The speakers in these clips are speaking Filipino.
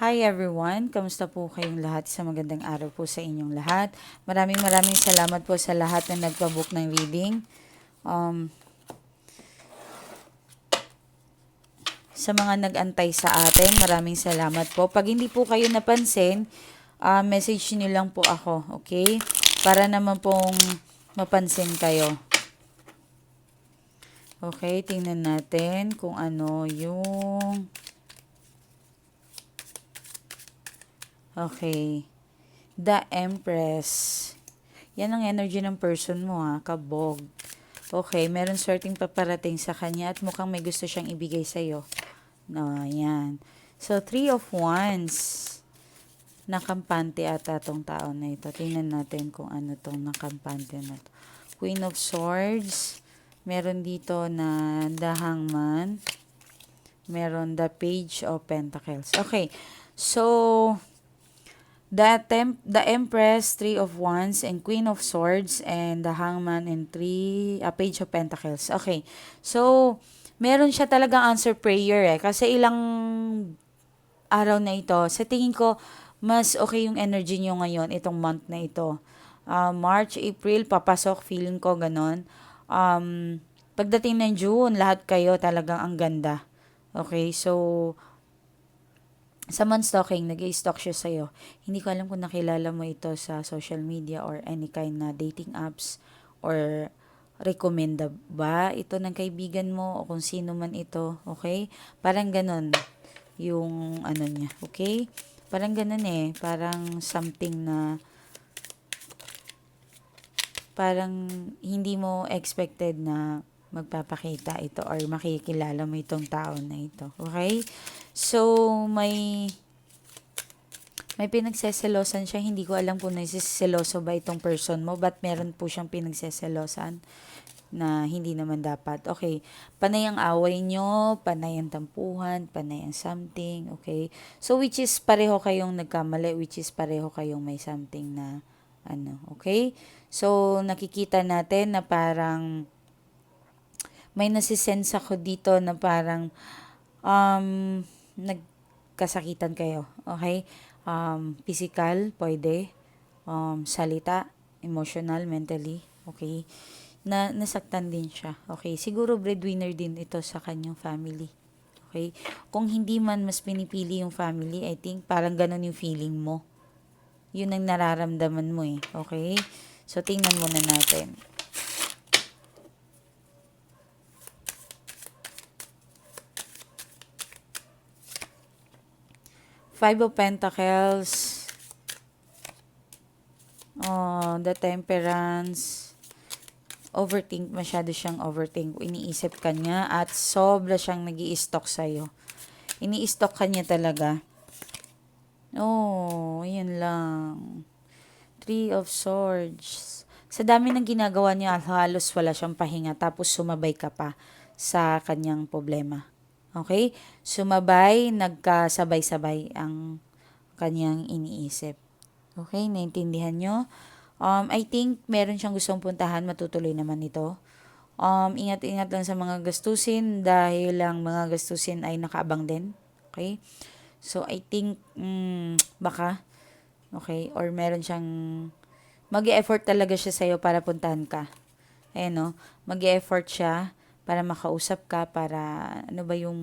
Hi everyone! Kamusta po kayong lahat? Sa magandang araw po sa inyong lahat. Maraming maraming salamat po sa lahat na nagpabook ng reading. Um, sa mga nag-antay sa atin, maraming salamat po. Pag hindi po kayo napansin, uh, message niyo lang po ako, okay? Para naman pong mapansin kayo. Okay, tingnan natin kung ano yung Okay. The Empress. Yan ang energy ng person mo ha, kabog. Okay, meron sorting paparating sa kanya at mukhang may gusto siyang ibigay sa'yo. No, yan. So, Three of Wands. Nakampante ata tong tao na ito. Tingnan natin kung ano tong nakampante na to. Queen of Swords. Meron dito na The Hangman. Meron The Page of Pentacles. Okay. So, the temp the Empress, Three of Wands, and Queen of Swords, and the Hangman, and three, a Page of Pentacles. Okay. So, meron siya talagang answer prayer eh. Kasi ilang araw na ito, sa tingin ko, mas okay yung energy niyo ngayon, itong month na ito. Uh, March, April, papasok, feeling ko ganon. Um, pagdating ng June, lahat kayo talagang ang ganda. Okay, so, man stalking, nag stalk siya sa'yo. Hindi ko alam kung nakilala mo ito sa social media or any kind na dating apps or recommenda ba ito ng kaibigan mo o kung sino man ito, okay? Parang ganun yung ano niya, okay? Parang ganun eh, parang something na parang hindi mo expected na magpapakita ito or makikilala mo itong tao na ito. Okay? So, may may pinagseselosan siya. Hindi ko alam kung nagsiseloso ba itong person mo, but meron po siyang pinagseselosan na hindi naman dapat. Okay, panay ang away nyo, panay ang tampuhan, panay ang something, okay? So, which is pareho kayong nagkamali, which is pareho kayong may something na, ano, okay? So, nakikita natin na parang, may nasisense ako dito na parang um, nagkasakitan kayo. Okay? Um, physical, pwede. Um, salita, emotional, mentally. Okay? Na nasaktan din siya. Okay? Siguro breadwinner din ito sa kanyang family. Okay? Kung hindi man mas pinipili yung family, I think parang ganun yung feeling mo. Yun ang nararamdaman mo eh. Okay? So, tingnan muna natin. Five of Pentacles. Oh, the Temperance. Overthink, masyado siyang overthink. Iniisip ka niya at sobra siyang nag stock sa'yo. Ini-stock ka niya talaga. Oh, yun lang. Three of Swords. Sa dami ng ginagawa niya, halos wala siyang pahinga. Tapos sumabay ka pa sa kanyang problema. Okay? Sumabay, nagkasabay-sabay ang kanyang iniisip. Okay? Naintindihan nyo? Um, I think meron siyang gustong puntahan, matutuloy naman ito. Um, ingat-ingat lang sa mga gastusin dahil lang mga gastusin ay nakaabang din. Okay? So, I think, mm, baka, okay, or meron siyang, mag effort talaga siya sa'yo para puntahan ka. Ayan, no? mag effort siya para makausap ka, para ano ba yung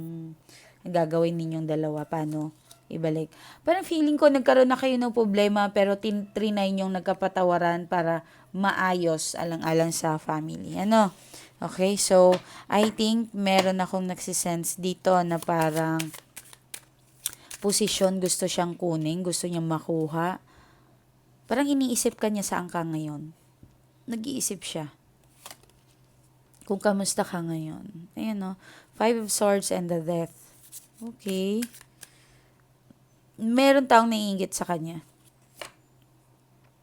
gagawin ninyong dalawa, paano ibalik. Parang feeling ko nagkaroon na kayo ng problema pero tin trinay yung nagkapatawaran para maayos alang-alang sa family. Ano? Okay, so I think meron akong nagsisense dito na parang posisyon gusto siyang kunin, gusto niyang makuha. Parang iniisip ka niya saan ka ngayon. Nag-iisip siya kung kamusta ka ngayon. Ayan no? Five of Swords and the Death. Okay. Meron taong naiingit sa kanya.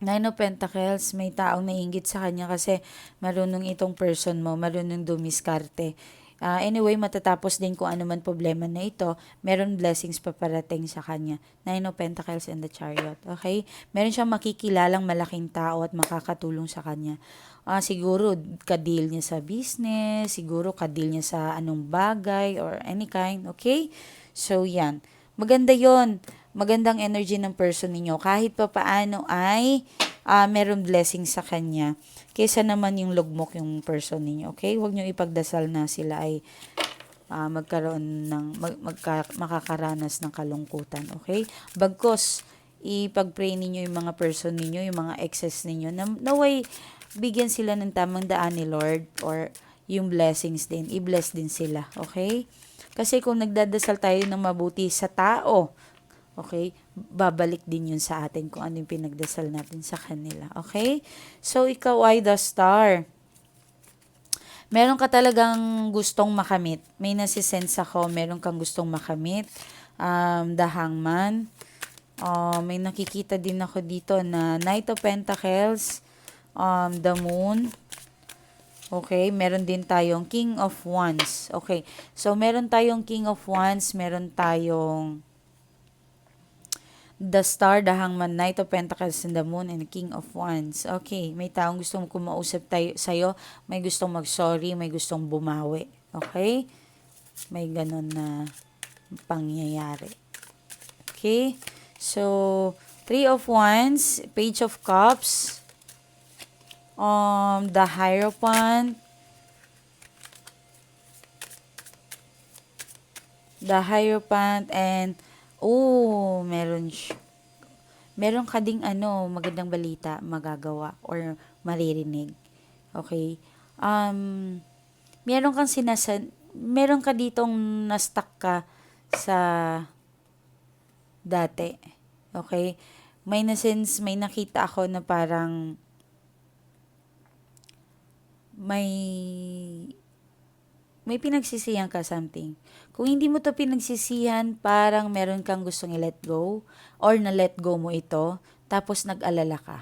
Nine of Pentacles, may taong naiingit sa kanya kasi marunong itong person mo, marunong dumiskarte. Uh, anyway, matatapos din kung ano man problema na ito, meron blessings paparating sa kanya. Nine of Pentacles and the Chariot. Okay? Meron siyang makikilalang malaking tao at makakatulong sa kanya. Uh, siguro, kadil niya sa business, siguro kadil niya sa anong bagay or any kind. Okay? So, yan. Maganda yon magandang energy ng person ninyo. Kahit pa paano ay uh, meron blessing sa kanya. Kesa naman yung lugmok yung person ninyo. Okay? Huwag nyo ipagdasal na sila ay uh, magkaroon ng mag, magka, makakaranas ng kalungkutan. Okay? Bagkos, ipag-pray ninyo yung mga person ninyo, yung mga exes ninyo, na naway bigyan sila ng tamang daan ni Lord or yung blessings din. I-bless din sila. Okay? Kasi kung nagdadasal tayo ng mabuti sa tao, okay, babalik din yun sa atin kung ano yung pinagdasal natin sa kanila. Okay? So, ikaw ay the star. Meron ka talagang gustong makamit. May nasisense ako, meron kang gustong makamit. Um, the hangman. Uh, may nakikita din ako dito na Knight of Pentacles, um, the Moon, Okay, meron din tayong King of Wands. Okay, so meron tayong King of Wands, meron tayong The Star, the Hangman, Knight of Pentacles, and the Moon, and King of Wands. Okay, may taong gustong kumausap tayo, sa'yo, may gustong mag-sorry, may gustong bumawi. Okay? May ganun na pangyayari. Okay? So, Three of Wands, Page of Cups, um, the Hierophant, the Hierophant, and, oh, meron. Meron ka ding ano, magandang balita magagawa or maririnig. Okay? Um, meron kang sinasan, meron ka ditong na-stuck ka sa dati. Okay? May na sense, may nakita ako na parang may may pinagsisihan ka something. Kung hindi mo to pinagsisihan, parang meron kang gustong i-let go or na-let go mo ito, tapos nag-alala ka.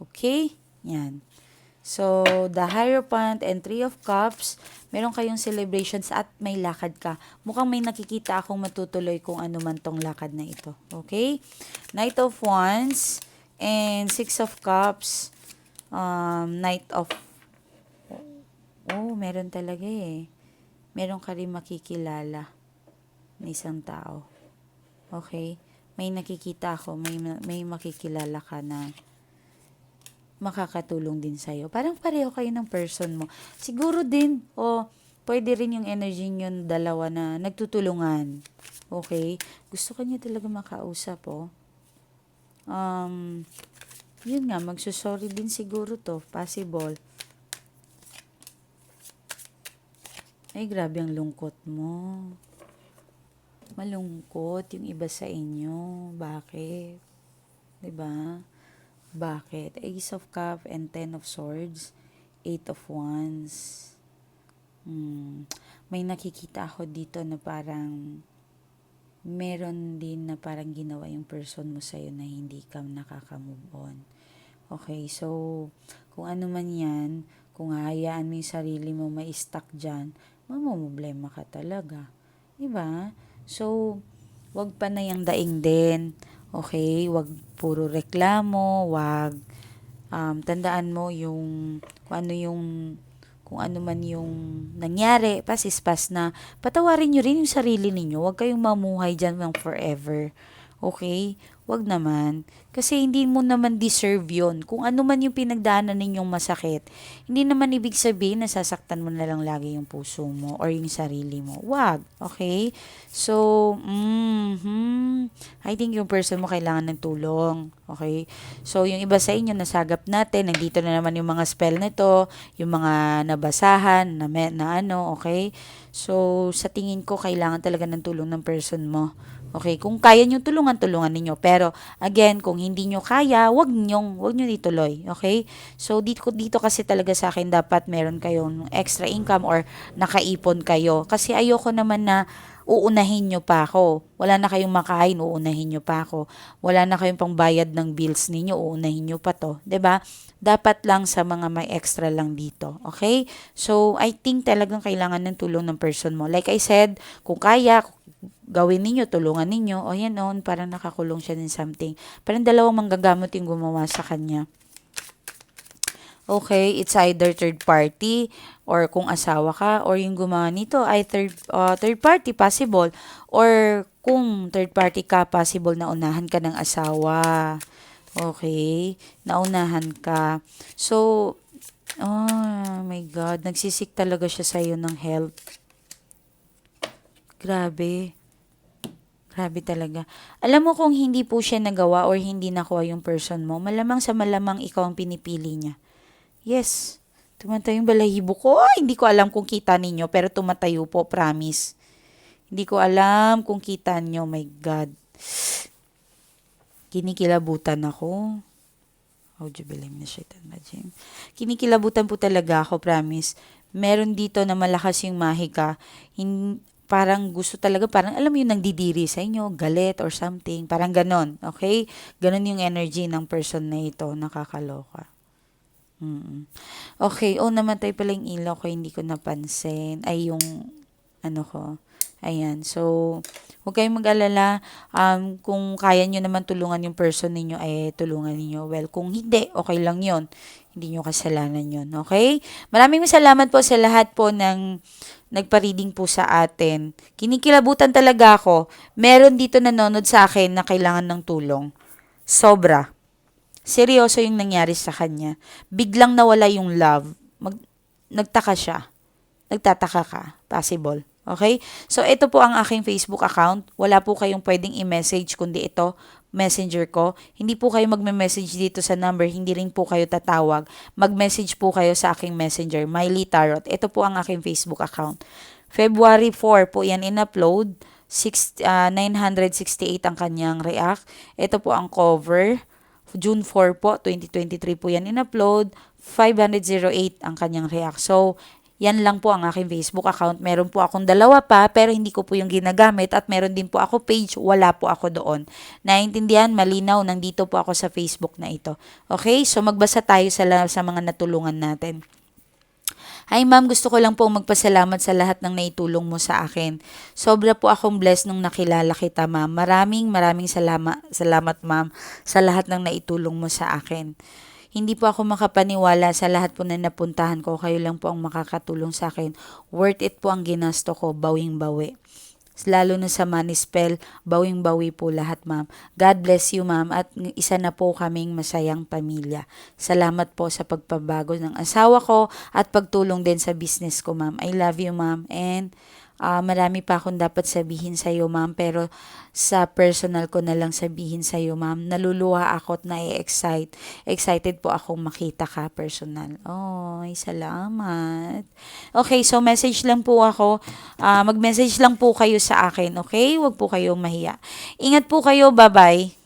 Okay? Yan. So, the Hierophant and Three of Cups, meron kayong celebrations at may lakad ka. Mukhang may nakikita akong matutuloy kung ano man tong lakad na ito. Okay? Knight of Wands and Six of Cups, um, Knight of Oh, meron talaga eh. Meron ka rin makikilala na isang tao. Okay? May nakikita ako, may, may makikilala ka na makakatulong din sa'yo. Parang pareho kayo ng person mo. Siguro din, o oh, pwede rin yung energy nyo dalawa na nagtutulungan. Okay? Gusto ka niya talaga makausap, oh. Um, yun nga, magsusorry din siguro to. Possible. Ay, grabe ang lungkot mo. Malungkot yung iba sa inyo. Bakit? ba? Diba? Bakit? Ace of Cup and Ten of Swords. Eight of Wands. Hmm. May nakikita ako dito na parang meron din na parang ginawa yung person mo sa'yo na hindi ka nakaka-move on. Okay, so kung ano man yan, kung hahayaan mo yung sarili mo ma-stuck dyan, mamumblema ka talaga. Diba? So, wag pa na yung daing din. Okay? Wag puro reklamo, wag um, tandaan mo yung kung ano yung kung ano man yung nangyari, pasispas na, patawarin nyo rin yung sarili ninyo. Huwag kayong mamuhay dyan ng forever. Okay? Wag naman. Kasi hindi mo naman deserve yon Kung ano man yung pinagdaanan ninyong masakit, hindi naman ibig sabihin na sasaktan mo na lang lagi yung puso mo or yung sarili mo. Wag. Okay? So, mm-hmm, I think yung person mo kailangan ng tulong. Okay? So, yung iba sa inyo, nasagap natin. Nandito na naman yung mga spell nito, yung mga nabasahan, na, na ano, okay? So, sa tingin ko, kailangan talaga ng tulong ng person mo. Okay, kung kaya niyo tulungan, tulungan ninyo. Pero again, kung hindi niyo kaya, wag niyo, wag niyo ituloy. Okay? So dito dito kasi talaga sa akin dapat meron kayong extra income or nakaipon kayo kasi ayoko naman na uunahin nyo pa ako. Wala na kayong makain, uunahin nyo pa ako. Wala na kayong pangbayad ng bills ninyo, uunahin nyo pa to. ba? Diba? Dapat lang sa mga may extra lang dito. Okay? So, I think talagang kailangan ng tulong ng person mo. Like I said, kung kaya, gawin ninyo, tulungan ninyo, o yan noon, parang nakakulong siya din something. Parang dalawang manggagamot yung gumawa sa kanya. Okay, it's either third party or kung asawa ka or yung gumawa nito ay third uh, third party possible or kung third party ka possible na unahan ka ng asawa. Okay, naunahan ka. So, oh my God, nagsisik talaga siya sa'yo ng help. Grabe. Grabe talaga. Alam mo kung hindi po siya nagawa or hindi nakuha yung person mo, malamang sa malamang ikaw ang pinipili niya. Yes. Tumatayo yung balahibo ko. Ay, hindi ko alam kung kita ninyo, pero tumatayo po, promise. Hindi ko alam kung kita nyo. My God. Kinikilabutan ako. Audibilim na shaitan rajim. Kinikilabutan po talaga ako, promise. Meron dito na malakas yung mahika. Hin parang gusto talaga, parang alam mo yung nagdidiri sa inyo, galit or something. Parang ganon, okay? Ganon yung energy ng person na ito, nakakaloka. Mm. Okay, oh namatay pala yung ilaw ko, hindi ko napansin. Ay yung ano ko. Ayan. So, huwag kayong mag-alala. Um, kung kaya nyo naman tulungan yung person ninyo, ay tulungan ninyo. Well, kung hindi, okay lang yon Hindi nyo kasalanan yon Okay? Maraming salamat po sa lahat po ng nagpa-reading po sa atin. Kinikilabutan talaga ako. Meron dito nanonood sa akin na kailangan ng tulong. Sobra. Seryoso yung nangyari sa kanya. Biglang nawala yung love. Mag, nagtaka siya. Nagtataka ka. Possible. Okay? So, ito po ang aking Facebook account. Wala po kayong pwedeng i-message kundi ito, messenger ko. Hindi po kayo magme-message dito sa number. Hindi rin po kayo tatawag. Mag-message po kayo sa aking messenger, Miley Tarot. Ito po ang aking Facebook account. February 4 po yan in-upload. Six- ah, 968 ang kanyang react. Ito po ang cover. June 4 po, 2023 po yan in-upload. 508 ang kanyang react. So, yan lang po ang aking Facebook account. Meron po akong dalawa pa, pero hindi ko po yung ginagamit. At meron din po ako page, wala po ako doon. Naintindihan, malinaw, nandito po ako sa Facebook na ito. Okay? So, magbasa tayo sa, sa mga natulungan natin. Hi ma'am, gusto ko lang pong magpasalamat sa lahat ng naitulong mo sa akin. Sobra po akong blessed nung nakilala kita ma'am. Maraming maraming salamat, salamat ma'am sa lahat ng naitulong mo sa akin. Hindi po ako makapaniwala sa lahat po na napuntahan ko. Kayo lang po ang makakatulong sa akin. Worth it po ang ginasto ko, bawing-bawi. Lalo na sa money spell, bawing-bawi po lahat, ma'am. God bless you, ma'am. At isa na po kaming masayang pamilya. Salamat po sa pagpabago ng asawa ko at pagtulong din sa business ko, ma'am. I love you, ma'am. And ah, marami pa akong dapat sabihin sa iyo, ma'am. Pero sa personal ko na lang sabihin sa iyo, ma'am. Naluluha ako at na-excite. Excited po akong makita ka personal. Oh, salamat. Okay, so message lang po ako. Ah, mag-message lang po kayo sa akin, okay? Huwag po kayong mahiya. Ingat po kayo. Bye-bye.